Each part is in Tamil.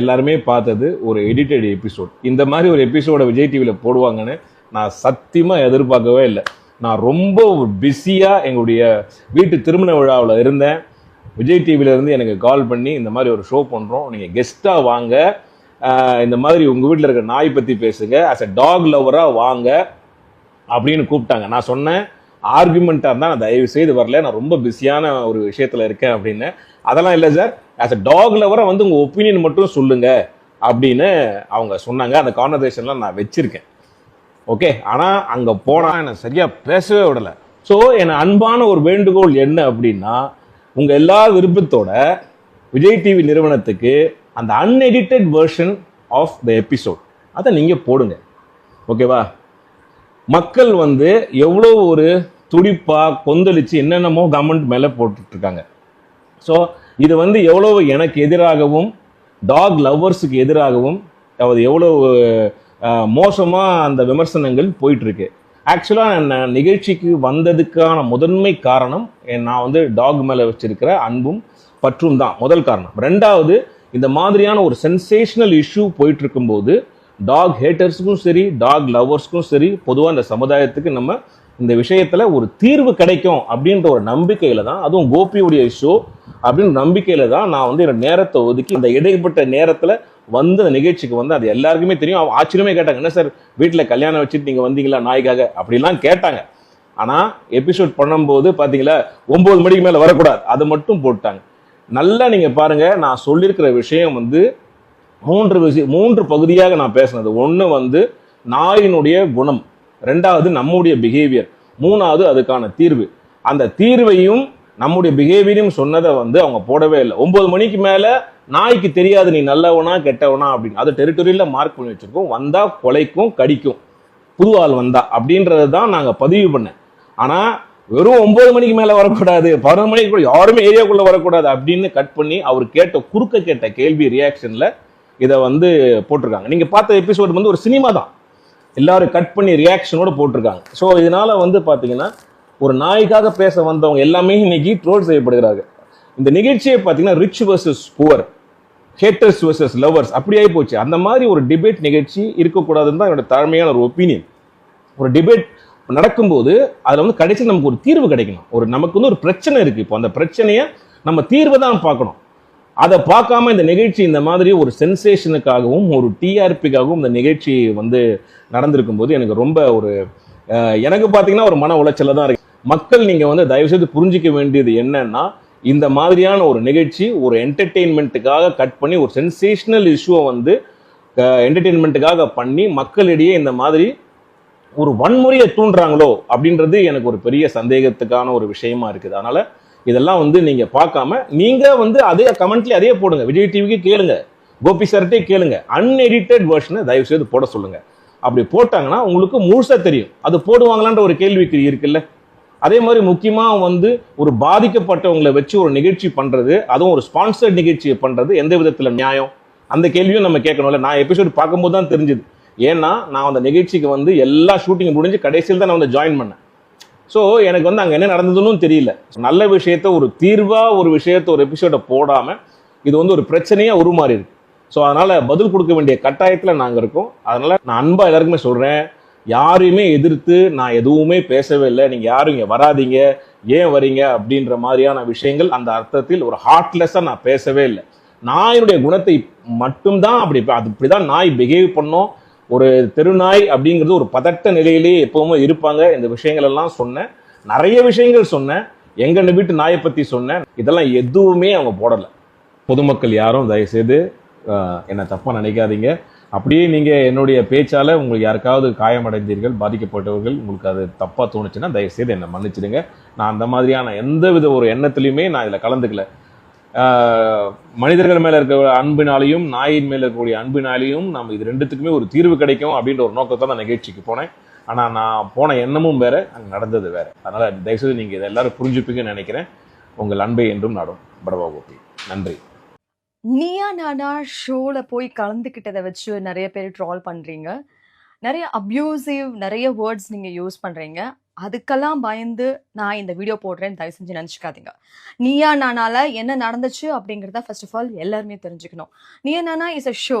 எல்லாருமே பார்த்தது ஒரு எடிட்டட் எபிசோட் இந்த மாதிரி ஒரு எபிசோட விஜய் டிவியில் போடுவாங்கன்னு நான் சத்தியமாக எதிர்பார்க்கவே இல்லை. நான் ரொம்ப பிஸியாக எங்களுடைய வீட்டு திருமண விழாவில் இருந்தேன். விஜய் டிவில இருந்து எனக்கு கால் பண்ணி இந்த மாதிரி ஒரு ஷோ பண்ணுறோம் நீங்கள் கெஸ்ட்டாக வாங்க. இந்த மாதிரி உங்கள் வீட்டில் இருக்க நாய் பற்றி பேசுங்க. ஆஸ் அ டாக் லவராக வாங்க அப்படின்னு கூப்பிட்டாங்க. நான் சொன்னேன் ஆர்குமெண்ட்டாக இருந்தால் நான் தயவு செய்து வரல. நான் ரொம்ப பிஸியான ஒரு விஷயத்தில் இருக்கேன் அப்படின்னு. அதெல்லாம் இல்லை சார். ஆஸ் அ டாக் லவராக வந்து உங்கள் ஒப்பீனியன் மட்டும் சொல்லுங்க அப்படின்னு அவங்க சொன்னாங்க. அந்த கான்வர்சேஷன்லாம் நான் வச்சுருக்கேன். ஓகே ஆனால் அங்கே போனால் என்னை சரியாக பேசவே விடலை. ஸோ என் அன்பான ஒரு வேண்டுகோள் என்ன அப்படின்னா உங்கள் எல்லா விருப்பத்தோட விஜய் டிவி நிறுவனத்துக்கு அந்த unedited version of the episode அதை நீங்கள் போடுங்க. ஓகேவா மக்கள் வந்து எவ்வளோ ஒரு துடிப்பாக கொந்தளித்து என்னென்னமோ கவர்மெண்ட் மேலே போட்டுட்ருக்காங்க ஸோ இது வந்து எவ்வளவு எனக்கு எதிராகவும் டாக் லவ்வர்ஸுக்கு எதிராகவும் அதாவது எவ்வளோ மோசமாக அந்த விமர்சனங்கள் போயிட்டுருக்கு. ஆக்சுவலாக நான் நிகழ்ச்சிக்கு வந்ததுக்கான முதன்மை காரணம் என் நான் வந்து டாக் மேலே வச்சிருக்கிற அன்பும் பற்றும் தான். முதல் காரணம். ரெண்டாவது இந்த மாதிரியான ஒரு சென்சேஷனல் இஷ்யூ போயிட்டு இருக்கும்போது டாக் ஹேட்டர்ஸுக்கும் சரி டாக் லவ்வர்ஸ்க்கும் சரி பொதுவாக இந்த சமுதாயத்துக்கு நம்ம இந்த விஷயத்தில் ஒரு தீர்வு கிடைக்கும் அப்படின்ற ஒரு நம்பிக்கையில் தான் அதுவும் கோபியுடைய ஷோ அப்படின்னு நம்பிக்கையில தான் நான் வந்து என்னோட நேரத்தை ஒதுக்கி அந்த இடைப்பட்ட நேரத்துல வந்து அந்த நிகழ்ச்சிக்கு வந்து அது எல்லாருக்குமே தெரியும். அவன் ஆச்சரியமே கேட்டாங்க என்ன சார் வீட்டில் கல்யாணம் வச்சுட்டு நீங்க வந்தீங்களா நாய்க்காக? அப்படிலாம் கேட்டாங்க. ஆனா எபிசோட் பண்ணும்போது பாத்தீங்களா ஒன்பது மணிக்கு மேல வரக்கூடாது. அதை மட்டும் போட்டாங்க. நல்லா நீங்க பாருங்க நான் சொல்லியிருக்கிற விஷயம் வந்து மூன்று விஷயம் மூன்று பகுதியாக நான் பேசினது. ஒன்று வந்து நாயினுடைய குணம். ரெண்டாவது நம்முடைய பிஹேவியர் மூணாவது அதுக்கான தீர்வு. அந்த தீர்வையும் நம்முடைய பிஹேவியரும் சொன்னதை வந்து அவங்க போடவே இல்லை. ஒன்பது மணிக்கு மேல நாய்க்கு தெரியாது நீ நல்லவனா கெட்டவனா அப்படின்னு. அது டெரிட்டரியில் மார்க் பண்ணி வச்சிருக்கோம். வந்தா கொலைக்கும் கடிக்கும். புது ஆள் வந்தா அப்படின்றத தான் நாங்கள் பதிவு பண்ணேன். ஆனால் வெறும் ஒன்பது மணிக்கு மேலே வரக்கூடாது பதினொரு மணிக்கு கூட யாருமே ஏரியாக்குள்ளே வரக்கூடாது அப்படின்னு கட் பண்ணி அவர் கேட்ட குறுக்க கேட்ட கேள்வி ரியாக்ஷனில் இதை வந்து போட்டிருக்காங்க. நீங்கள் பார்த்த எபிசோடு வந்து ஒரு சினிமா தான். எல்லாரும் கட் பண்ணி ரியாக்ஷனோட போட்டிருக்காங்க. ஸோ இதனால வந்து பார்த்தீங்கன்னா ஒரு நாய்க்காக பேச வந்தவங்க எல்லாமே இன்னைக்கு ட்ரோல் செய்யப்படுகிறார்கள். இந்த நிகழ்ச்சியை பார்த்தீங்கன்னா rich versus poor haters versus lovers அப்படி ஆகி போச்சு. அந்த மாதிரி ஒரு டிபேட் நிகழ்ச்சி இருக்கக்கூடாதுன்னு தான் என்னோட தாழ்மையான ஒரு ஒப்பீனியன் ஒரு டிபேட் நடக்கும்போது அதில் வந்து கடைசி நமக்கு ஒரு தீர்வு கிடைக்கணும். ஒரு நமக்கு வந்து ஒரு பிரச்சனை இருக்குது இப்போ அந்த பிரச்சனையை நம்ம தீர்வை தான் பார்க்கணும். அதை பார்க்காம இந்த நிகழ்ச்சி இந்த மாதிரி ஒரு சென்சேஷனுக்காகவும் ஒரு டிஆர்பிக்காகவும் இந்த நிகழ்ச்சி வந்து நடந்திருக்கும் போது எனக்கு ரொம்ப ஒரு எனக்கு பார்த்தீங்கன்னா ஒரு மன உளைச்சல தான் இருக்கு. மக்கள் நீங்கள் வந்து தயவு செய்து புரிஞ்சிக்க வேண்டியது என்னன்னா இந்த மாதிரியான ஒரு நிகழ்ச்சி ஒரு என்டர்டெயின்மெண்ட்டுக்காக கட் பண்ணி ஒரு சென்சேஷனல் இஷ்யூவை வந்து என்டர்டெயின்மெண்ட்டுக்காக பண்ணி மக்களிடையே இந்த மாதிரி ஒரு வன்முறையை தூண்டுறாங்களோ அப்படின்றது எனக்கு ஒரு பெரிய சந்தேகத்துக்கான ஒரு விஷயமா இருக்குது. அதனால இதெல்லாம் வந்து நீங்க பார்க்காம நீங்க வந்து அதே கமெண்ட்லயே அதே போடுங்க. விஜய் டிவிக்கு கேளுங்க. கோபி சார்ட்டே கேளுங்க. அன்எடிட்டட் வெர்ஷனை தயவு செய்து போட சொல்லுங்க. அப்படி போட்டாங்கன்னா உங்களுக்கு முழுசா தெரியும். அது போடுவாங்களான்ற ஒரு கேள்விக்குறி இருக்குல்ல? அதே மாதிரி முக்கியமாக வந்து ஒரு பாதிக்கப்பட்டவங்களை வச்சு ஒரு நிகழ்ச்சி பண்ணுறது அதுவும் ஒரு ஸ்பான்சர்ட் நிகழ்ச்சியை பண்ணுறது எந்த விதத்தில் நியாயம்? அந்த கேள்வியும் நம்ம கேட்கணும்ல. நான் எபிசோடு பார்க்கும்போது தான் தெரிஞ்சுது. ஏன்னா நான் அந்த நிகழ்ச்சிக்கு வந்து எல்லா ஷூட்டிங் முடிஞ்சு கடைசியில் தான் நான் வந்து ஜாயின் பண்ணேன். ஸோ எனக்கு வந்து அங்கே என்ன நடந்ததுன்னு தெரியல. நல்ல விஷயத்த ஒரு தீர்வாக ஒரு விஷயத்த ஒரு எபிசோடை போடாமல் இது வந்து ஒரு பிரச்சனையாக உருமாறி இருக்கு ஸோ அதனால் பதில் கொடுக்க வேண்டிய கட்டாயத்தில் நாங்கள் இருக்கோம். அதனால் நான் அன்பாக எல்லாருக்குமே சொல்கிறேன் யாரையுமே எதிர்த்து நான் எதுவுமே பேசவே இல்லை. நீங்க யாரும் இங்க வராதீங்க. ஏன் வரீங்க? அப்படின்ற மாதிரியான விஷயங்கள் அந்த அர்த்தத்தில் ஒரு ஹார்ட்லெஸ்ஸாக நான் பேசவே இல்லை. நாயினுடைய குணத்தை மட்டும்தான் அப்படி அது இப்படிதான் நாய் பிஹேவ் பண்ணோம். ஒரு தெருநாய் அப்படிங்கிறது ஒரு பதட்ட நிலையிலேயே எப்பவுமே இருப்பாங்க. இந்த விஷயங்கள் எல்லாம் சொன்னேன். நிறைய விஷயங்கள் சொன்னேன். எங்கன்னு வீட்டு நாயை பற்றி சொன்னேன். இதெல்லாம் எதுவுமே அவங்க போடலை. பொதுமக்கள் யாரும் தயவுசெய்து என்னை தப்பாக நினைக்காதீங்க. அப்படியே நீங்கள் என்னுடைய பேச்சால் உங்களுக்கு யாருக்காவது காயமடைந்தீர்கள் பாதிக்கப்பட்டவர்கள் உங்களுக்கு அது தப்பாக தோணுச்சுன்னா தயவுசெய்து என்னை மன்னிச்சிடுங்க. நான் அந்த மாதிரியான எந்த வித ஒரு எண்ணத்துலையுமே நான் இதில் கலந்துக்கல. மனிதர்கள் மேலே இருக்க அன்பினாலையும் நாயின் மேலே இருக்கக்கூடிய அன்பினாலையும் நம்ம இது ரெண்டுத்துக்குமே ஒரு தீர்வு கிடைக்கும் அப்படின்ற ஒரு நோக்கத்தை நான் நிகழ்ச்சிக்கு போனேன். ஆனால் நான் போன எண்ணமும் வேறு அங்கே நடந்தது வேறு. அதனால் தயவுசெய்து நீங்கள் இதை எல்லோரும் புரிஞ்சுப்பீங்கன்னு நினைக்கிறேன். உங்கள் அன்பை என்றும் நாடும். படவா கோபி நன்றி. நீயா நானா ஷோவில் போய் கலந்துக்கிட்டதை வச்சு நிறைய பேர் ட்ரால் பண்ணுறீங்க நிறைய அப்யூசிவ் நிறைய வேர்ட்ஸ் நீங்கள் யூஸ் பண்ணுறீங்க அதுக்கெல்லாம் பயந்து நான் இந்த வீடியோ போடுறேன்னு தயவு செஞ்சு நினச்சிக்காதீங்க. நீயா நானால என்ன நடந்துச்சு அப்படிங்கிறத ஃபர்ஸ்ட் ஆஃப் ஆல் எல்லாருமே தெரிஞ்சுக்கணும். Neeya Naana is a show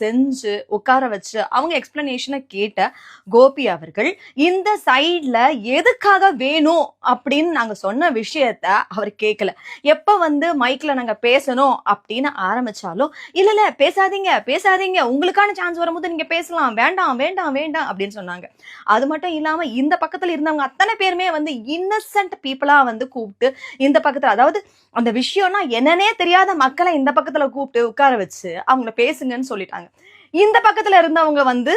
செஞ்சு உட்கார வச்சு அவங்க எக்ஸ்பிளனேஷனை கேட்ட கோபி அவர்கள் இந்த சைட்ல எதுக்காக வேணும் அப்படின்னு நாங்க சொன்ன விஷயத்த அவர் கேட்கல எப்ப வந்து மைக்ல நாங்க பேசணும் அப்படின்னு ஆரம்பிச்சாலும் இல்ல இல்ல பேசாதீங்க பேசாதீங்க உங்களுக்கான சான்ஸ் வரும்போது நீங்க பேசலாம் வேண்டாம் வேண்டாம் வேண்டாம் அப்படின்னு சொன்னாங்க. அது மட்டும் இல்லாம இந்த பக்கத்துல இருந்தவங்க அத்தனை பேருமே வந்து இன்னசென்ட் பீப்புளா வந்து கூப்பிட்டு இந்த பக்கத்துல அதாவது அந்த விஷயம்னா என்னன்னே தெரியாத மக்களை இந்த பக்கத்துல கூப்பிட்டு உட்கார வச்சு அவங்கள பேசுங்கன்னு சொல்லிட்டு இருக்காங்க இந்த பக்கத்துல இருந்தவங்க வந்து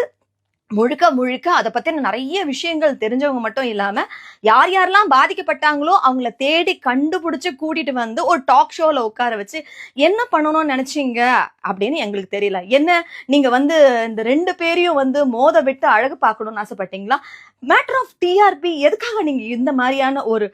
முழுக்க முழுக்க அதை பத்தின நிறைய விஷயங்கள் தெரிஞ்சவங்க மட்டும் இல்லாம யார் யாரெல்லாம் பாதிக்கப்பட்டாங்களோ அவங்கள தேடி கண்டுபிடிச்சு கூட்டிட்டு வந்து ஒரு டாக் ஷோல உட்கார வச்சு என்ன பண்ணணும்னு நினைச்சீங்க? அப்படின்னு எங்களுக்கு தெரியல. என்ன நீங்க வந்து இந்த ரெண்டு பேரையும் வந்து மோத விட்டு அழகு பார்க்கணும்னு ஆசைப்பட்டீங்களா? மேட்டர் ஆஃப் டிஆர்பி எதுக்காக நீங்க இந்த மாதிரியான ஒரு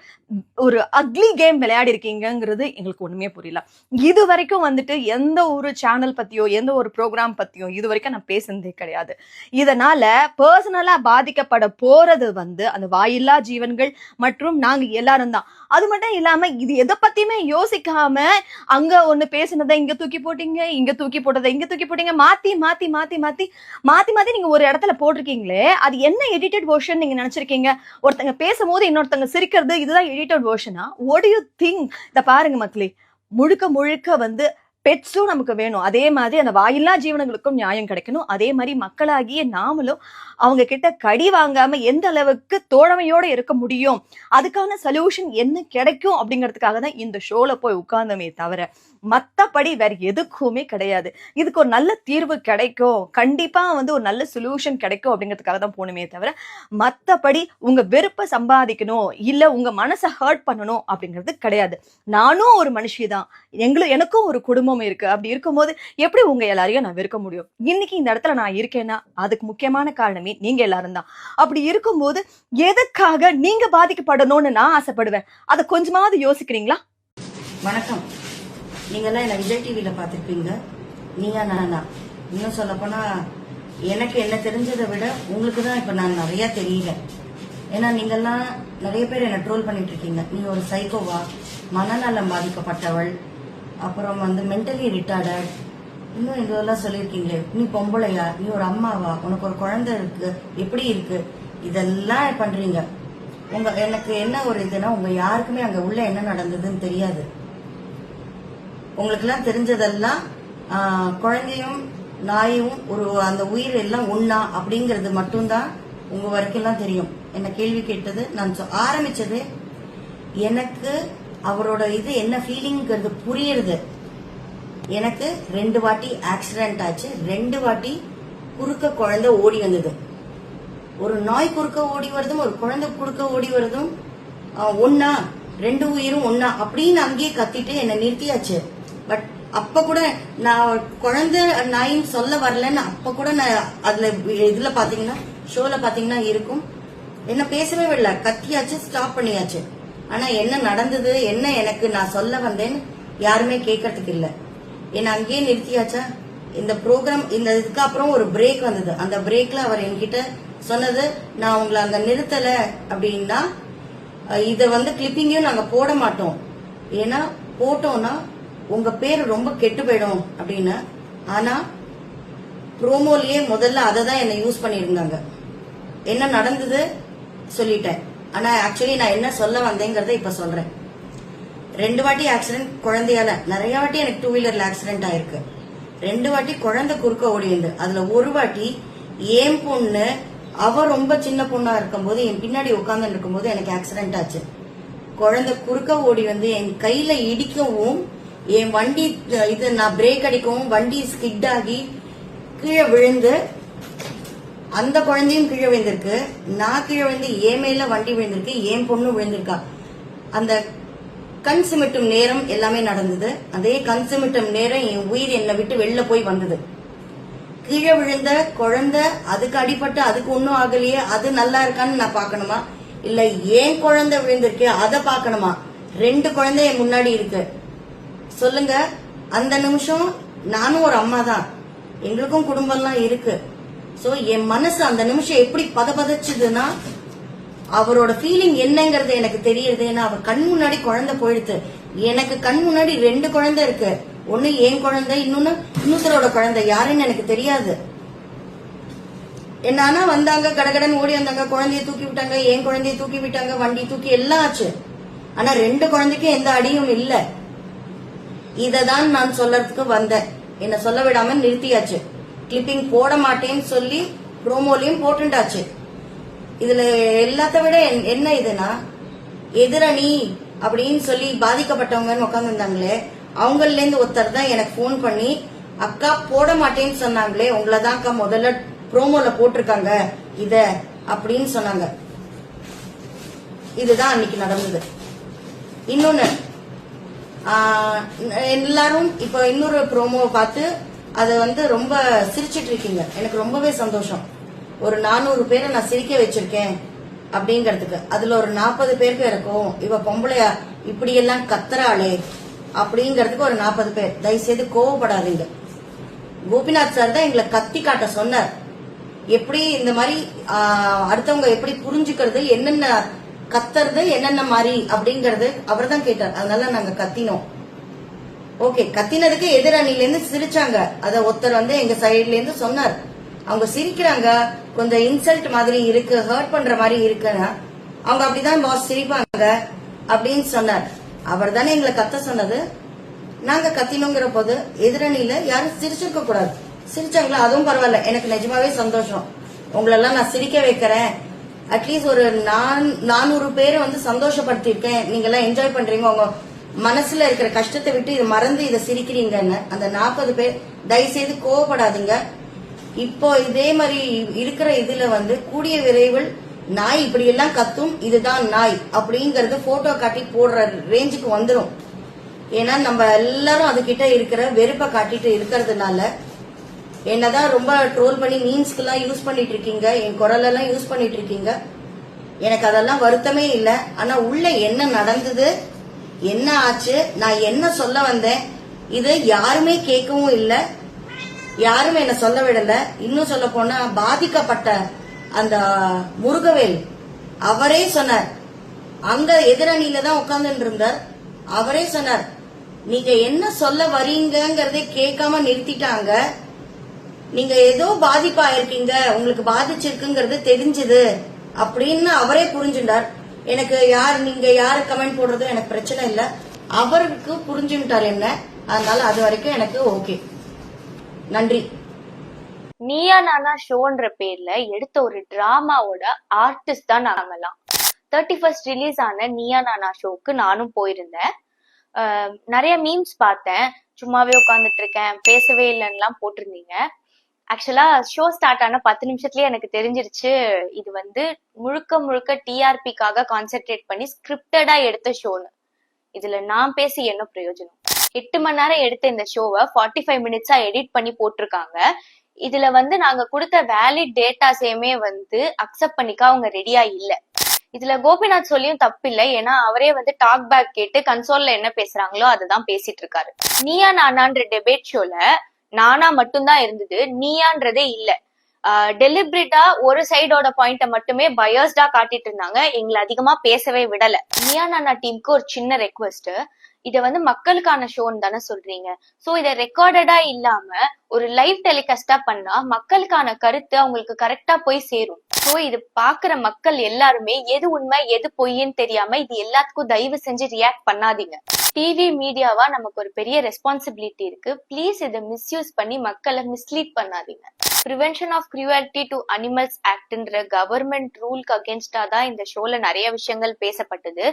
ஒரு அக்லி கேம் விளையாடி இருக்கீங்கங்கிறது எங்களுக்கு ஒண்ணுமே புரியல. இது வரைக்கும் வந்துட்டு எந்த ஒரு சேனல் பத்தியோ எந்த ஒரு ப்ரோக்ராம் பத்தியோ இது வரைக்கும் நான் பேசுனதே கிடையாது. இதனால பர்சனலா பாதிக்கப்பட போறது வந்து அந்த வாயில்லா ஜீவன்கள் மற்றும் நாங்க எல்லாரும் தான். அது மட்டும் இல்லாம இது எதை பத்தியுமே யோசிக்காம அங்க ஒண்ணு பேசுனதை இங்க தூக்கி போட்டீங்க இங்க தூக்கி போட்டதை இங்க தூக்கி போட்டீங்க மாத்தி மாத்தி மாத்தி மாத்தி மாத்தி மாத்தி நீங்க ஒரு இடத்துல போட்டிருக்கீங்களே அது என்ன எடிட்டட் வெர்ஷன் நீங்க நினைச்சிருக்கீங்க. ஒருத்தங்க பேசும்போது இன்னொருத்தங்க சிரிக்கிறது இதுதான் எடிட்டட் வேர்ஷனா ஒட் யூ திங்க் இத பாருங்க மக்களே. முழுக்க முழுக்க வந்து பெட்ஸும் நமக்கு வேணும். அதே மாதிரி அந்த வாயில்லா ஜீவனங்களுக்கும் நியாயம் கிடைக்கணும். அதே மாதிரி மக்களாகிய நாமளும் அவங்க கிட்ட கடி வாங்காம எந்த அளவுக்கு தோழமையோட இருக்க முடியும்? அதுக்கான சொல்யூஷன் என்ன கிடைக்கும் அப்படிங்கிறதுக்காக தான் இந்த ஷோல போய் உட்கார்ந்தமே தவிர மத்தபடி வேற எதுக்குமே கிடையாது. இதுக்கு ஒரு நல்ல தீர்வு கிடைக்கும். கண்டிப்பா வந்து ஒரு நல்ல சொல்யூஷன் கிடைக்கும் அப்படிங்கிறதுக்காக தான் போகணுமே தவிர மத்தபடி உங்க விருப்ப சம்பாதிக்கணும். இல்ல உங்க மனசை ஹர்ட் பண்ணணும் அப்படிங்கிறது கிடையாது. நானும் ஒரு மனுஷி தான். எங்களும் எனக்கும் ஒரு குடும்பம் இருக்கு. அப்படி இருக்கும்போது எப்படி உங்க எல்லாரையும் நான் வெறுக்க முடியும்? இன்னைக்கு இந்த இடத்துல நான் இருக்கேன்னா அதுக்கு முக்கியமான காரணமே நீங்க எல்லாரும் தான். அப்படி இருக்கும்போது எதுக்காக நீங்க பாதிக்கப்படணும்னு நான் ஆசைப்படுவேன்? அதை கொஞ்சமாவது யோசிக்கிறீங்களா? வணக்கம். நீங்கெல்லாம் என்ன விஜய் டிவியில பார்த்திருப்பீங்க. நீயா நானா? இன்னும் சொல்ல போனா எனக்கு என்ன தெரிஞ்சதை விட உங்களுக்கு தான் இப்ப நான் நிறைய தெரியல. ஏன்னா நீங்கெல்லாம் நிறைய பேர் என்ன ட்ரோல் பண்ணிட்டு இருக்கீங்க. நீ ஒரு சைக்கோவா மனநலம் பாதிக்கப்பட்டவள். அப்புறம் வந்து மென்டலி ரிட்டார்டட் இன்னும் இதெல்லாம் சொல்லியிருக்கீங்களே நீ பொம்பளையா? நீ ஒரு அம்மாவா? உனக்கு ஒரு குழந்தை இருக்கு. எப்படி இருக்கு? இதெல்லாம் பண்றீங்க. உங்க எனக்கு என்ன ஒரு இதுனா உங்க யாருக்குமே அங்க உள்ள என்ன நடந்ததுன்னு தெரியாது. உங்களுக்கெல்லாம் தெரிஞ்சதெல்லாம் குழந்தையும் நாயும் ஒரு அந்த உயிர் எல்லாம் ஒண்ணா அப்படிங்கறது மட்டும்தான் உங்க வரைக்கும் எல்லாம் தெரியும். என்ன கேள்வி கேட்டது? நான் சொ- ஆரம்பிச்சது எனக்கு அவரோட இது என்ன ஃபீலிங்கிறது புரியுறது. எனக்கு ரெண்டு வாட்டி ஆக்சிடென்ட் ஆச்சு. ரெண்டு வாட்டி குறுக்க குழந்தை ஓடி வந்தது. ஒரு நாய் குறுக்க ஓடி வருதும் ஒரு குழந்தை குறுக்க ஓடி வருதும் ஒன்னா ரெண்டு உயிரும் ஒன்னா அப்படின்னு அங்கேயே கத்திட்டு என்ன நிறுத்தியாச்சு. பட் அப்ப கூட நான் குழந்தை நாயின்னு சொல்ல வரலன்னு அப்ப கூட நான் அதுல இதுல பாத்தீங்கன்னா ஷோல பாத்தீங்கன்னா இருக்கும். என்ன பேசவே விடல. கத்தியாச்சு ஸ்டாப் பண்ணியாச்சு. ஆனா என்ன நடந்தது என்ன எனக்கு நான் சொல்ல வந்தேன்னு யாருமே கேட்கறதுக்கு இல்ல. என்ன அங்கேயே நிறுத்தியாச்சா? இந்த ப்ரோக்ராம் இந்த இதுக்கு அப்புறம் ஒரு பிரேக் வந்தது. அந்த பிரேக்ல அவர் என்கிட்ட சொன்னது நான் உங்களை அந்த நிறுத்தல அப்படின்னா இத வந்து கிளிப்பிங்கையும் நாங்க போட மாட்டோம். ஏன்னா போட்டோம்னா உங்க பேர் ரொம்ப கெட்டு போயிடும் அப்படின்னு ஆனா ப்ரோமோலயே முதல்ல அதை தான் என்ன யூஸ் பண்ணியிருந்தாங்க. என்ன நடந்தது? சொல்லிட்டேன். ஆனா ஆக்சுவலி நான் என்ன சொல்ல வந்தேங்கிறத இப்ப சொல்றேன். ரெண்டு வாட்டி ஆக்சிடென்ட் குழந்தையால. நிறைய வாட்டி எனக்கு டூ வீலர்ல ஆக்சிடென்ட் ஆயிருக்கு. ரெண்டு வாட்டி குழந்தை குறுக்க ஓடிந்து அதுல ஒரு வாட்டி என் பொண்ணு அவ ரொம்ப சின்ன பொண்ணா இருக்கும்போது என் பின்னாடி உட்கார்ந்து இருக்கும்போது எனக்கு ஆக்சிடென்ட் ஆச்சு. குழந்தை குறுக்க ஓடி வந்து என் கையில இடிக்கவும் என் வண்டி இது நான் பிரேக் அடிக்கவும் வண்டி ஸ்கிட் ஆகி கீழே விழுந்து அந்த குழந்தையும் கீழே விழுந்திருக்கு. நான் கீழே விழுந்து ஏன் மேல வண்டி விழுந்திருக்கு. ஏன் பொண்ணு விழுந்திருக்கா. அந்த கண் சிமிட்டும் நேரம் எல்லாமே நடந்தது. அதே கண் சிமிட்டும் நேரம் என் உயிர் என்னை விட்டு வெளில போய் வந்தது. கீழே விழுந்த குழந்தை அதுக்கு அடிபட்டு அதுக்கு ஒன்றும் ஆகலையே அது நல்லா இருக்கான்னு நான் பார்க்கணுமா? இல்ல ஏன் குழந்தை விழுந்திருக்கு அதை பார்க்கணுமா? ரெண்டு குழந்தை என் முன்னாடி இருக்கு. சொல்லுங்க. அந்த நிமிஷம் நானும் ஒரு அம்மா தான் எங்களுக்கும் குடும்பம்லாம் இருக்கு. சோ என் மனசு அந்த நிமிஷம் எப்படி பதபதச்சுதுன்னா அவரோட ஃபீலிங் என்னங்கிறது எனக்கு தெரியுது. ஏன்னா அவர் கண் முன்னாடி குழந்தை போயிடுது. எனக்கு கண் முன்னாடி ரெண்டு குழந்தை இருக்கு. ஒண்ணு என் குழந்தை இன்னொன்னு இன்னொருத்தரோட குழந்தை. யாருன்னு எனக்கு தெரியாது. என்ன வந்தாங்க கடகடன் ஓடி வந்தாங்க குழந்தைய தூக்கி விட்டாங்க என் குழந்தைய தூக்கி விட்டாங்க வண்டி தூக்கி எல்லாம் ஆச்சு. ஆனா ரெண்டு குழந்தைக்கும் எந்த அடியும் இல்ல. இததான் நான் சொல்லறதுக்கு வந்தேன். என்ன சொல்ல விடாம நிறுத்தியாச்சு. கிளிப்பிங் போட மாட்டேன்னு சொல்லி ப்ரோமோலையும் போட்டுண்டாச்சு. இதுல எல்லாத்த விட என்- என்ன இதுனா எதிரணி அப்படின்னு சொல்லி பாதிக்கப்பட்டவங்கன்னு உட்காந்துருந்தாங்களே அவங்கள்ல இருந்து ஒருத்தர் தான் எனக்கு ஃபோன் பண்ணி அக்கா போட மாட்டேன்னு சொன்னாங்களே உங்களை தான் அக்கா முதல்ல ப்ரோமோல போட்டிருக்காங்க இத அப்படின்னு சொன்னாங்க. இதுதான் அன்னைக்கு நடந்தது. இன்னொன்னு எல்லாரும் இப்போ இன்னொரு ப்ரோமோவை பார்த்து அதை வந்து ரொம்ப சிரிச்சிட்டு இருக்கீங்க எனக்கு ரொம்பவே சந்தோஷம். ஒரு நானூறு பேரை நான் சிரிக்க வச்சிருக்கேன் அப்படிங்கறதுக்கு. அதுல ஒரு நாற்பது பேருக்கு இருக்கும் இவ பொம்பளையா இப்படி எல்லாம் கத்துறாளே அப்படிங்கறதுக்கு ஒரு நாற்பது பேர். தயவுசெய்து கோவப்படாதீங்க. கோபிநாத் சார் தான் எங்களை கத்தி காட்ட சொன்னார். எப்படி இந்த மாதிரி அடுத்தவங்க எப்படி புரிஞ்சுக்கிறது என்னென்ன கத்துறது என்னென்ன மாதிரி அப்படிங்கறது அவர் தான் கேட்டார். அதனால நாங்க கத்தினோம். ஓகே கத்தினதுக்கு எதிரணில இருந்து சிரிச்சாங்க. அத ஒருத்தர் வந்து எங்க சைட்ல இருந்து சொன்னார். அவங்க சிரிக்கிறாங்க. கொஞ்சம் இன்சல்ட் மாதிரி இருக்கு ஹர்ட் பண்ற மாதிரி இருக்குன்னா அவங்க அப்படிதான் பாஸ் சிரிப்பாங்க அப்படின்னு சொன்னார். அவர் தானே எங்களை கத்த சொன்னது? நாங்க கத்தினோங்கிற போது எதிரணியில யாரும் சிரிச்சிருக்க கூடாது. சிரிச்சாங்களா? அதுவும் பரவாயில்ல. எனக்கு நிஜமாவே சந்தோஷம். உங்களெல்லாம் நான் சிரிக்க வைக்கிறேன். அட்லீஸ்ட் ஒரு நான் நானூறு பேரை வந்து சந்தோஷப்படுத்தியிருக்கேன். நீங்க எல்லாம் என்ஜாய் பண்றீங்க. உங்க மனசுல இருக்கிற கஷ்டத்தை விட்டு இது மறந்து இதை சிரிக்கிறீங்கன்னு அந்த நாற்பது பேர் தயவுசெய்து கோவப்படாதீங்க. இப்போ இதே மாதிரி இருக்கிற இதுல வந்து கூடிய விரைவில் நாய் இப்படி எல்லாம் கத்தும் இதுதான் நாய் அப்படிங்கறது போட்டோ காட்டி போடுற ரேஞ்சுக்கு வந்துடும் ஏன்னா நம்ம எல்லாரும் அதுகிட்ட இருக்கிற வெறுப்பை காட்டிட்டு இருக்கிறதுனால என்னதான் ரொம்ப ட்ரோல் பண்ணி மீன்ஸ்க்கெல்லாம் யூஸ் பண்ணிட்டு இருக்கீங்க என் குரல் எல்லாம் யூஸ் பண்ணிட்டு இருக்கீங்க. எனக்கு அதெல்லாம் வருத்தமே இல்லை. ஆனா உள்ள என்ன நடந்தது என்ன ஆச்சு? நான் என்ன சொல்ல வந்தேன்? இது யாருமே கேட்கவும் இல்ல. யாருமே என்ன சொல்ல விடல. இன்னும் சொல்ல போனா பாதிக்கப்பட்ட அந்த முருகவேல் அவரே சொன்னார். அங்க எதிரணியில தான் உட்கார்ந்துட்டு இருந்தார். அவரே சொன்னார் நீங்க என்ன சொல்ல வரீங்கங்கறதே கேட்காம நிறுத்திட்டாங்க. நீங்க ஏதோ பாதிப்பா இருக்கீங்க உங்களுக்கு பாதிச்சிருக்குங்கிறது தெரிஞ்சது. அப்படின்னு அவரே புரிஞ்சுட்டார். எனக்கு யார் நீங்க யாரு கமெண்ட் போடுறதும் எனக்கு பிரச்சனை இல்ல. அவருக்கு புரிஞ்சுட்டார் என்ன? அதனால அது வரைக்கும் எனக்கு ஓகே நன்றி. நீயா நானா ஷோன்ற பேர்ல எடுத்த ஒரு டிராமாவோட ஆர்டிஸ்ட் தான் நாங்கெல்லாம் தேர்ட்டி ஃபர்ஸ்ட் ரிலீஸ் ஆன நீயா நானா ஷோக்கு நானும் போயிருந்தேன். நிறைய மீம்ஸ் பார்த்தேன். சும்மாவே உட்காந்துட்டு இருக்கேன். பேசவே இல்லைன்னுலாம் போட்டிருந்தீங்க. ஆக்சுவலா ஷோ ஸ்டார்ட் ஆன பத்து நிமிஷத்துலயே எனக்கு தெரிஞ்சிருச்சு இது வந்து முழுக்க முழுக்க டிஆர்பிக்காக கான்சென்ட்ரேட் பண்ணி ஸ்கிரிப்டடா எடுத்த ஷோன்னு இதுல நான் பேசி என்ன பிரயோஜனம்? எட்டு மணி நேரம் எடுத்த இந்த ஷோவை ஃபார்ட்டி ஃபைவ் மினிட்ஸா எடிட் பண்ணி போட்டிருக்காங்க. இதுல வந்து நாங்க கொடுத்த வேலிட் டேட்டாஸையுமே வந்து அக்செப்ட் பண்ணிக்க அவங்க ரெடியா இல்ல. இதுல கோபிநாத் சொல்லியும் தப்பு இல்லை ஏன்னா அவரே வந்து டாக் பேக் கேட்டு கன்சோல்ல என்ன பேசுறாங்களோ அதுதான் பேசிட்டு இருக்காரு. நீயா நானான்ற டெபேட் ஷோல நானா மட்டும்தான் இருந்தது நீயான்றதே இல்ல. டெலிபரேட்டா ஒரு சைடோட பாயிண்ட மட்டுமே பயர்ஸ்டா காட்டிட்டு இருந்தாங்க. எங்களை அதிகமா பேசவே விடல. நீயா நானா டீமுக்கு ஒரு சின்ன ரெக்வஸ்ட் இத வந்து மக்களுக்கான ஷோன்னு தானே சொல்றீங்க. சோ இத ரெக்கார்டடா இல்லாம ஒரு லைவ் டெலிகாஸ்டா பண்ணா மக்களுக்கான கருத்து அவங்களுக்கு கரெக்டா போய் சேரும். சோ இது பாக்குற மக்கள் எல்லாருமே எது உண்மை எது பொய்ன்னு தெரியாம இது எல்லாத்துக்கும் தயவு செஞ்சு ரியாக்ட் பண்ணாதீங்க. டிவி மீடியாவா நமக்கு ஒரு பெரிய ரெஸ்பான்சிபிலிட்டி இருக்கு. ப்ளீஸ் இதை மிஸ்யூஸ் பண்ணி மக்களை மிஸ்லீட் பண்ணாதீங்க. Prevention of cruelty to animals ஆக்ட்ன்ற government ரூலுக்கு அகேன்ஸ்டா தான் இந்த ஷோல நிறைய விஷயங்கள் பேசப்பட்டது.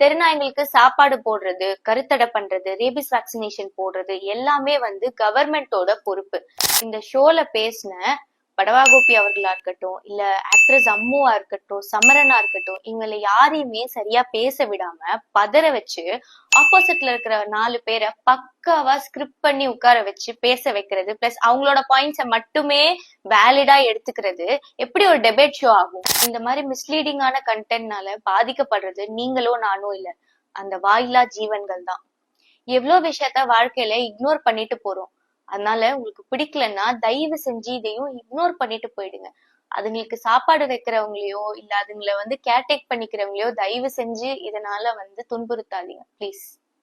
தெருநாய்களுக்கு சாப்பாடு போடுறது கருத்தடை பண்றது ரேபிஸ் வேக்சினேஷன் போடுறது எல்லாமே வந்து கவர்மெண்டோட பொறுப்பு. இந்த ஷோல பேசின படவா கோபி அவர்களா இருக்கட்டும் இல்ல ஆக்ட்ரஸ் அம்முவா இருக்கட்டும் சமரனா இருக்கட்டும் இவங்களை யாரையுமே சரியா பேச விடாம பதற வச்சு ஆப்போசிட்ல இருக்கிற நாலு பேரை பக்காவா ஸ்கிரிப்ட் பண்ணி உட்கார வச்சு பேச வைக்கிறது பிளஸ் அவங்களோட பாயிண்ட்ஸை மட்டுமே வேலிடா எடுத்துக்கிறது எப்படி ஒரு டெபேட் ஷோ ஆகும்? இந்த மாதிரி மிஸ்லீடிங்கான கண்டென்ட்னால பாதிக்கப்படுறது நீங்களோ நானோ இல்ல. அந்த வாயிலா ஜீவன்கள் தான். எவ்வளவு விஷயத்த வாழ்க்கையில இக்னோர் பண்ணிட்டு போறோம். அதனால உங்களுக்கு பிடிக்கலன்னா தயவு செஞ்சு இதையும் இக்னோர் பண்ணிட்டு போயிடுங்க. அதுங்களுக்கு சாப்பாடு வைக்கிறவங்களையோ இல்ல அதுங்களை வந்து கேர்டேக் பண்ணிக்கிறவங்களையோ தயவு செஞ்சு இதனால வந்து துன்புறுத்தாதீங்க ப்ளீஸ்